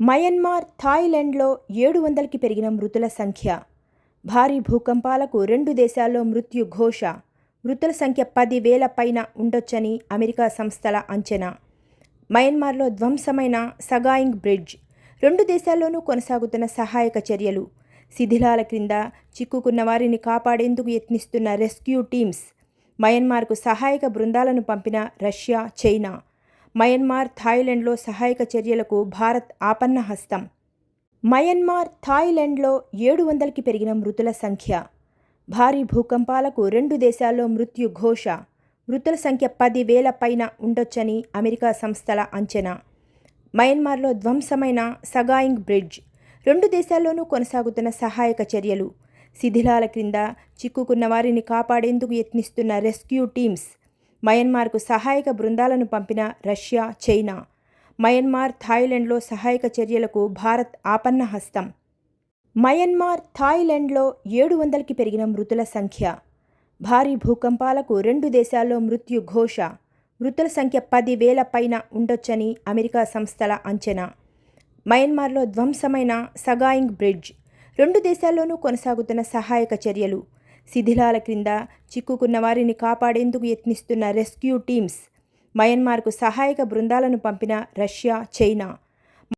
Myanmar థాయిలాండ్లో ఏడు వందలకి పెరిగిన మృతుల సంఖ్య. భారీ భూకంపాలకు రెండు దేశాల్లో మృత్యు ఘోష. మృతుల సంఖ్య పది వేల పైన ఉండొచ్చని అమెరికా సంస్థల అంచనా. మయన్మార్లో ధ్వంసమైన సగాయింగ్ బ్రిడ్జ్ రెండు దేశాల్లోనూ కొనసాగుతున్న సహాయక చర్యలు. శిథిలాల క్రింద చిక్కుకున్న వారిని కాపాడేందుకు యత్నిస్తున్న రెస్క్యూ టీమ్స్. మయన్మార్కు సహాయక బృందాలను పంపిన రష్యా చైనా మయన్మార్ థాయిలాండ్లో సహాయక చర్యలకు భారత్ ఆపన్న హస్తం. మయన్మార్ థాయిలాండ్లో ఏడు వందలకి పెరిగిన మృతుల సంఖ్య. భారీ భూకంపాలకు రెండు దేశాల్లో మృత్యు ఘోష. మృతుల సంఖ్య పది వేల పైన ఉండొచ్చని అమెరికా సంస్థల అంచనా. మయన్మార్లో ధ్వంసమైన సగాయింగ్ బ్రిడ్జ్. రెండు దేశాల్లోనూ కొనసాగుతున్న సహాయక చర్యలు. శిథిలాల క్రింద చిక్కుకున్న వారిని కాపాడేందుకు యత్నిస్తున్న రెస్క్యూ టీమ్స్. మయన్మార్కు సహాయక బృందాలను పంపిన రష్యా చైనా. మయన్మార్ థాయిలాండ్లో సహాయక చర్యలకు భారత్ ఆపన్న హస్తం. మయన్మార్ థాయిలాండ్లో ఏడు వందలకి పెరిగిన మృతుల సంఖ్య. భారీ భూకంపాలకు రెండు దేశాల్లో మృత్యు ఘోష. మృతుల సంఖ్య పది వేల పైన ఉండొచ్చని అమెరికా సంస్థల అంచనా. మయన్మార్లో ధ్వంసమైన సగాయింగ్ బ్రిడ్జ్. రెండు దేశాల్లోనూ కొనసాగుతున్న సహాయక చర్యలు. శిథిలాల క్రింద చిక్కుకున్న వారిని కాపాడేందుకు యత్నిస్తున్న రెస్క్యూ టీమ్స్. మయన్మార్కు సహాయక బృందాలను పంపిన రష్యా చైనా.